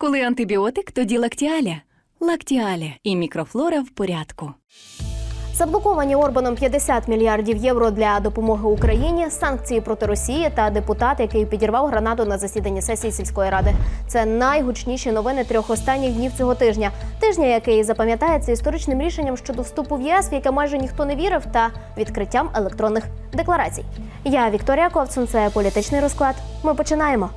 Коли антибіотик, тоді лактіаля. Лактіаля і мікрофлора в порядку. Заблоковані Орбаном 50 мільярдів євро для допомоги Україні, санкції проти Росії та депутат, який підірвав гранату на засіданні сесії сільської ради. Це найгучніші новини трьох останніх днів цього тижня. Тижня, який запам'ятається історичним рішенням щодо вступу в ЄС, в яке майже ніхто не вірив, та відкриттям електронних декларацій. Я Вікторія Ковцун. Це політичний розклад. Ми починаємо.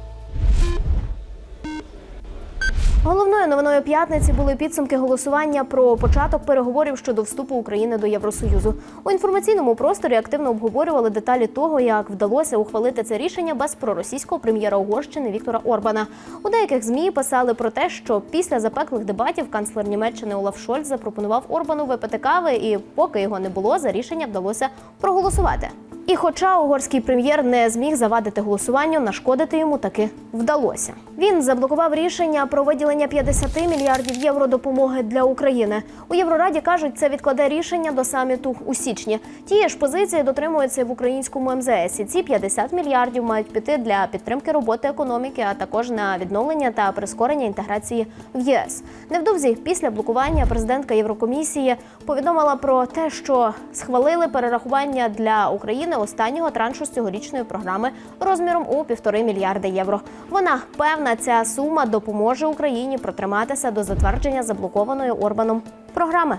Головною новиною п'ятниці були підсумки голосування про початок переговорів щодо вступу України до Євросоюзу. У інформаційному просторі активно обговорювали деталі того, як вдалося ухвалити це рішення без проросійського прем'єра Угорщини Віктора Орбана. У деяких змі писали про те, що після запеклих дебатів канцлер Німеччини Олаф Шольц запропонував Орбану випити кави, і поки його не було, за рішення вдалося проголосувати. І хоча угорський прем'єр не зміг завадити голосуванню, нашкодити йому таки вдалося. Він заблокував рішення про виділення 50 мільярдів євро допомоги для України. У Єврораді кажуть, це відкладе рішення до саміту у січні. Тієї ж позиції дотримуються в українському МЗС. І ці 50 мільярдів мають піти для підтримки роботи економіки, а також на відновлення та прискорення інтеграції в ЄС. Невдовзі після блокування президентка Єврокомісії повідомила про те, що схвалили перерахування для України останнього траншу з цьогорічної програми розміром у півтори мільярди євро. Вона певна, ця сума допоможе Україні протриматися до затвердження заблокованої Орбаном програми.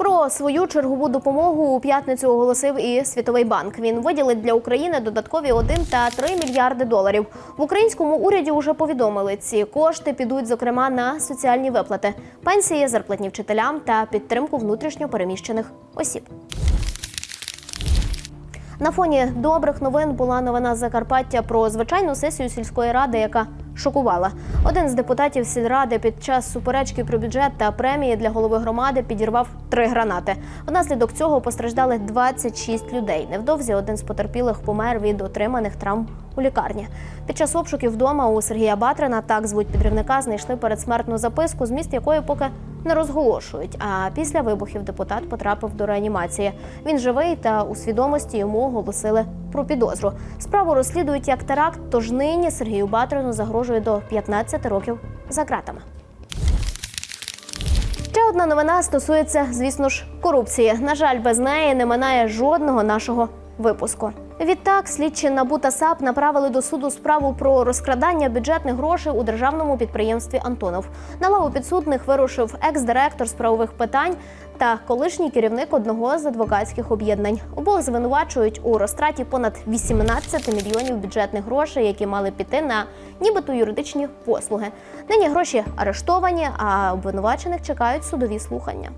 Про свою чергову допомогу у п'ятницю оголосив і Світовий банк. Він виділить для України додаткові 1 та 3 мільярди доларів. В українському уряді вже повідомили, ці кошти підуть зокрема на соціальні виплати, пенсії, зарплатні вчителям та підтримку внутрішньо переміщених осіб. На фоні добрих новин була новина з Закарпаття про звичайну сесію сільської ради, яка шокувала. Один з депутатів сільради під час суперечки про бюджет та премії для голови громади підірвав три гранати. Внаслідок цього постраждали 26 людей. Невдовзі один з потерпілих помер від отриманих травм у лікарні. Під час обшуків вдома у Сергія Батрина, так звуть підривника, знайшли передсмертну записку, зміст якої поки не розголошують. А після вибухів депутат потрапив до реанімації. Він живий та у свідомості йому оголосили про підозру. Справу розслідують як теракт, тож нині Сергію Батрину загрожує до 15 років за ґратами. Ще одна новина стосується, звісно ж, корупції. На жаль, без неї не минає жодного нашого випуску. Відтак, слідчі НАБУ та САП направили до суду справу про розкрадання бюджетних грошей у державному підприємстві Антонов. На лаву підсудних вирушив екс-директор з правових питань та колишній керівник одного з адвокатських об'єднань. Обох звинувачують у розтраті понад 18 мільйонів бюджетних грошей, які мали піти на нібито юридичні послуги. Нині гроші арештовані, а обвинувачених чекають судові слухання.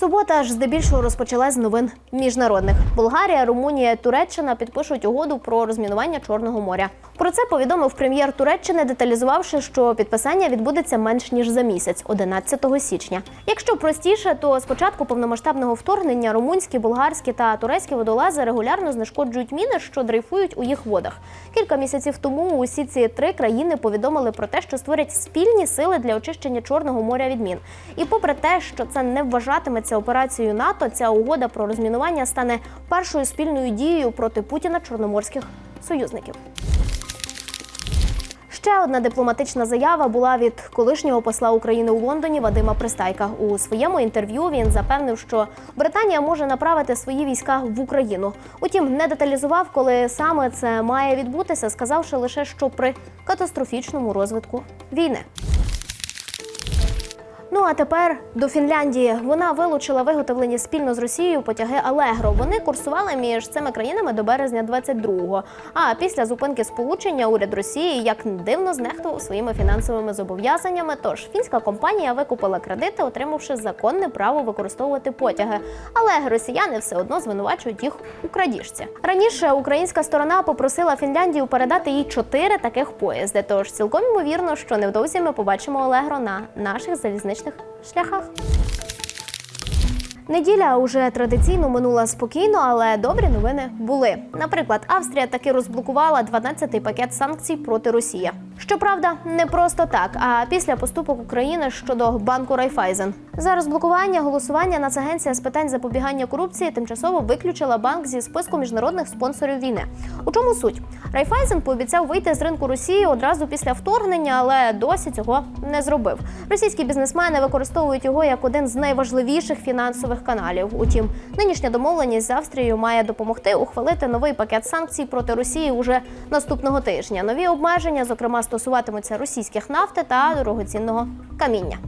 Субота ж здебільшого розпочалась з новин міжнародних. Болгарія, Румунія, Туреччина підпишуть угоду про розмінування Чорного моря. Про це повідомив прем'єр Туреччини, деталізувавши, що підписання відбудеться менш ніж за місяць, 11 січня. Якщо простіше, то з початку повномасштабного вторгнення румунські, болгарські та турецькі водолази регулярно знешкоджують міни, що дрейфують у їх водах. Кілька місяців тому усі ці три країни повідомили про те, що створять спільні сили для очищення Чорного моря від мін. І попри те, що це не вважатиметься операцією НАТО, ця угода про розмінування стане першою спільною дією проти Путіна чорноморських союзників. Ще одна дипломатична заява була від колишнього посла України у Лондоні Вадима Пристайка. У своєму інтерв'ю він запевнив, що Британія може направити свої війська в Україну. Утім, не деталізував, коли саме це має відбутися, сказавши лише, що при катастрофічному розвитку війни. Ну а тепер до Фінляндії. Вона вилучила виготовлені спільно з Росією потяги Алегро. Вони курсували між цими країнами до березня 22-го. А після зупинки сполучення уряд Росії як не дивно знехтував своїми фінансовими зобов'язаннями. Тож фінська компанія викупила кредити, отримавши законне право використовувати потяги. Але росіяни все одно звинувачують їх у крадіжці. Раніше українська сторона попросила Фінляндію передати їй чотири таких поїзди. Тож цілком ймовірно, що невдовзі ми побачимо Алегро на наших залізничних шляхах. Неділя уже традиційно минула спокійно, але добрі новини були. Наприклад, Австрія таки розблокувала 12-й пакет санкцій проти Росії. Щоправда, не просто так, а після поступок України щодо банку Райфайзен. За розблокування голосування Нацагенція з питань запобігання корупції тимчасово виключила банк зі списку міжнародних спонсорів війни. У чому суть? Райфайзен пообіцяв вийти з ринку Росії одразу після вторгнення, але досі цього не зробив. Російські бізнесмени використовують його як один з найважливіших фінансових каналів. Утім, нинішня домовленість з Австрією має допомогти ухвалити новий пакет санкцій проти Росії уже наступного тижня. Нові обмеження, зокрема, стосуватимуться російських нафти та дорогоцінного каміння.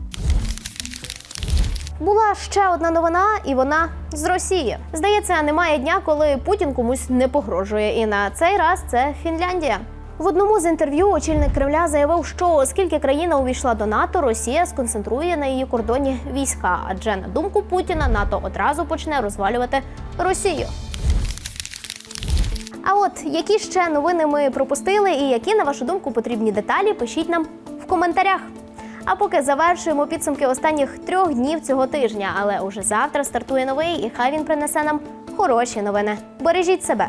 Була ще одна новина, і вона з Росії. Здається, немає дня, коли Путін комусь не погрожує. І на цей раз це Фінляндія. В одному з інтерв'ю очільник Кремля заявив, що оскільки країна увійшла до НАТО, Росія сконцентрує на її кордоні війська. Адже на думку Путіна, НАТО одразу почне розвалювати Росію. А от які ще новини ми пропустили, і які, на вашу думку, потрібні деталі, пишіть нам в коментарях. А поки завершуємо підсумки останніх трьох днів цього тижня. Але уже завтра стартує новий, і хай він принесе нам хороші новини. Бережіть себе.